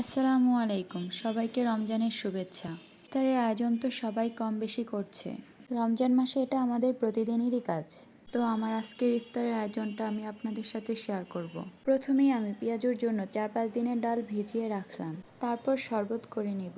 আসসালামু আলাইকুম, সবাইকে রমজানের শুভেচ্ছা। ইফতারের আয়োজন তো সবাই কম বেশি করছে। রমজান মাসে এটা আমাদের প্রতিদিনেরই কাজ। তো আমার আজকের ইফতারের আয়োজনটা আমি আপনাদের সাথে শেয়ার করব। প্রথমেই আমি পেঁয়াজুর জন্য চার পাঁচ দিনের ডাল ভিজিয়ে রাখলাম। তারপর শরবত করে নিব।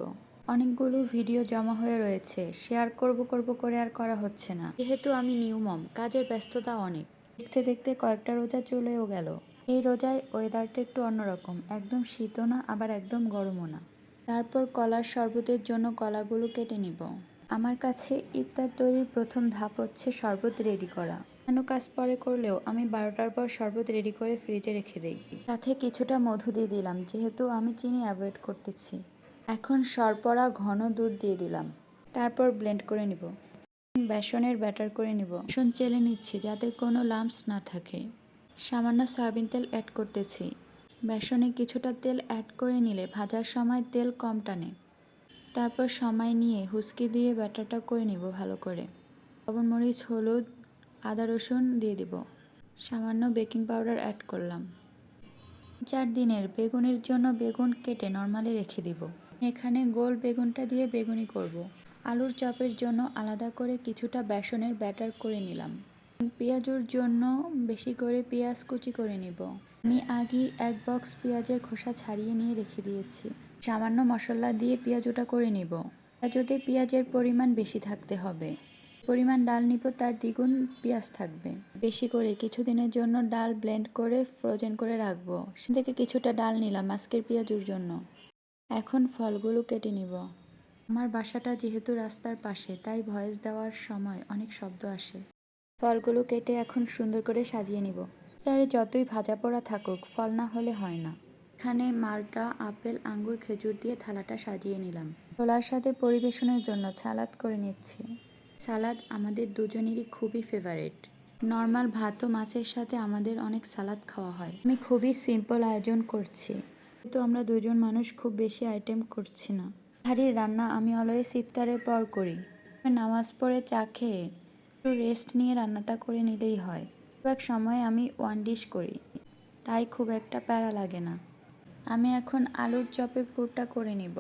অনেকগুলো ভিডিও জমা হয়ে রয়েছে। শেয়ার করব করব করে আর করা হচ্ছে না। যেহেতু আমি নিউ মম কাজের ব্যস্ততা অনেক। দেখতে দেখতে কয়েকটা রোজা চলেও গেল। এই রোজায় ওয়েদারটা একটু অন্যরকম। একদম শীতও না, আবার একদম গরমও না। তারপর কলার শরবতের জন্য কলাগুলো কেটে নিব। আমার কাছে ইফতার তৈরির প্রথম ধাপ হচ্ছে শরবত রেডি করা। অন্য কাজ পরে করলেও আমি বারোটার পর শরবত রেডি করে ফ্রিজে রেখে দিই। সাথে কিছুটা মধু দিয়ে দিলাম, যেহেতু আমি চিনি অ্যাভয়েড করতেছি। এখন সরপরা ঘন দুধ দিয়ে দিলাম। তারপর ব্লেন্ড করে নিব। বেসনের ব্যাটার করে নিব। বেসন চেলে নিচ্ছি যাতে কোনো লাম্পস না থাকে। সামান্য সয়াবিন তেল অ্যাড করতেছি। বেসনে কিছুটা তেল অ্যাড করে নিলে ভাজার সময় তেল কম টানে। তারপর সময় নিয়ে হুসকি দিয়ে ব্যাটারটা করে নিব ভালো করে। লবণ, মরিচ, হলুদ, আদা, রসুন দিয়ে দিব। সামান্য বেকিং পাউডার অ্যাড করলাম। চার দিনের বেগুনের জন্য বেগুন কেটে নর্মালি রেখে দিব। এখানে গোল বেগুনটা দিয়ে বেগুনি করব। আলুর চপের জন্য আলাদা করে কিছুটা বেসনের ব্যাটার করে নিলাম। পেঁয়াজুর জন্য বেশি করে পেঁয়াজ কুচি করে নিব। আমি আগেই এক বক্স পেঁয়াজের খোসা ছাড়িয়ে নিয়ে রেখে দিয়েছি। সামান্য মশলা দিয়ে পেঁয়াজুটা করে নিব। পেঁয়াজতে পেঁয়াজের পরিমাণ বেশি থাকতে হবে। পরিমাণ ডাল নিব, তার দ্বিগুণ পেঁয়াজ থাকবে। বেশি করে কিছুদিনের জন্য ডাল ব্লেন্ড করে ফ্রোজেন করে রাখব। সে থেকে কিছুটা ডাল নিলাম আজকের পেঁয়াজুর জন্য। এখন ফলগুলো কেটে নিব। আমার বাসাটা যেহেতু রাস্তার পাশে, তাই ভয়েস দেওয়ার সময় অনেক শব্দ আসে। ফলগুলো কেটে এখন সুন্দর করে সাজিয়ে নিব। তারে যতই ভাজা পোড়া থাকুক, ফল না হলে হয় না। এখানে মালটা, আপেল, আঙ্গুর, খেজুর দিয়ে থালাটা সাজিয়ে নিলাম। ছোলার সাথে পরিবেশনের জন্য সালাদ করে নিচ্ছি। সালাদ আমাদের দুজনেরই খুবই ফেভারিট নর্মাল ভাত ও মাছের সাথে আমাদের অনেক সালাদ খাওয়া হয়। আমি খুবই সিম্পল আয়োজন করছি। কিন্তু আমরা দুজন মানুষ, খুব বেশি আইটেম করছি না। হাড়ির রান্না আমি অলওয়েজ ইফতারের পর করি। নামাজ পড়ে চা খেয়ে একটু রেস্ট নিয়ে রান্নাটা করে নিলেই হয়। এক সময় আমি ওয়ান ডিশ করি, তাই খুব একটা প্যারা লাগে না। আমি এখন আলুর চপের পুরটা করে নিব।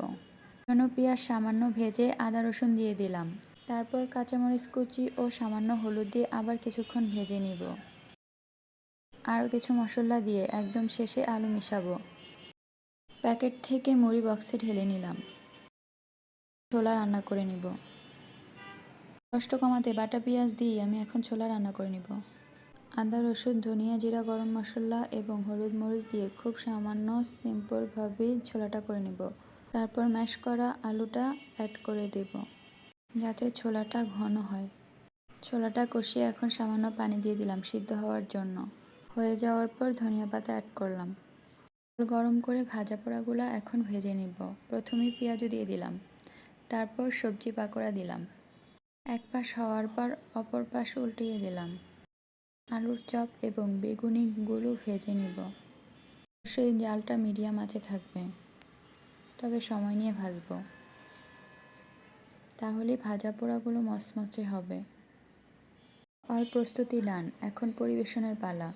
জন্য পেঁয়াজ সামান্য ভেজে আদা রসুন দিয়ে দিলাম। তারপর কাঁচামরিচ কুচি ও সামান্য হলুদ দিয়ে আবার কিছুক্ষণ ভেজে নিব। আরও কিছু মশলা দিয়ে একদম শেষে আলু মিশাবো। প্যাকেট থেকে মুড়ি বক্সে ঢেলে নিলাম। ছোলা রান্না করে নিব। কষ্ট কমাতে বাটা পেঁয়াজ দিয়ে আমি এখন ছোলা রান্না করে নিব। আদা, রসুন, ধনিয়া, জিরা, গরম মশলা এবং হলুদ মরিচ দিয়ে খুব সামান্য সিম্পলভাবে ছোলাটা করে নেব। তারপর ম্যাশ করা আলুটা অ্যাড করে দেব যাতে ছোলাটা ঘন হয়। ছোলাটা কষিয়ে এখন সামান্য পানি দিয়ে দিলাম সিদ্ধ হওয়ার জন্য। হয়ে যাওয়ার পর ধনিয়া পাতা অ্যাড করলাম। গরম করে ভাজা পোড়াগুলো এখন ভেজে নিব। প্রথমে পেঁয়াজও দিয়ে দিলাম। তারপর সবজি পাকোড়া দিলাম। এক পাশ হওয়ার পর অপর পাশ উল্টিয়ে দিলাম। আলুর চপ এবং বেগুনিগুলো ভেজে নিব। সেই জালটা মিডিয়াম আছে থাকবে। তবে সময় নিয়ে ভাজবো। তাহলে ভাজা পোড়াগুলো মচমচে হবে। অল প্রস্তুতি ডান। এখন পরিবেশনের পালা।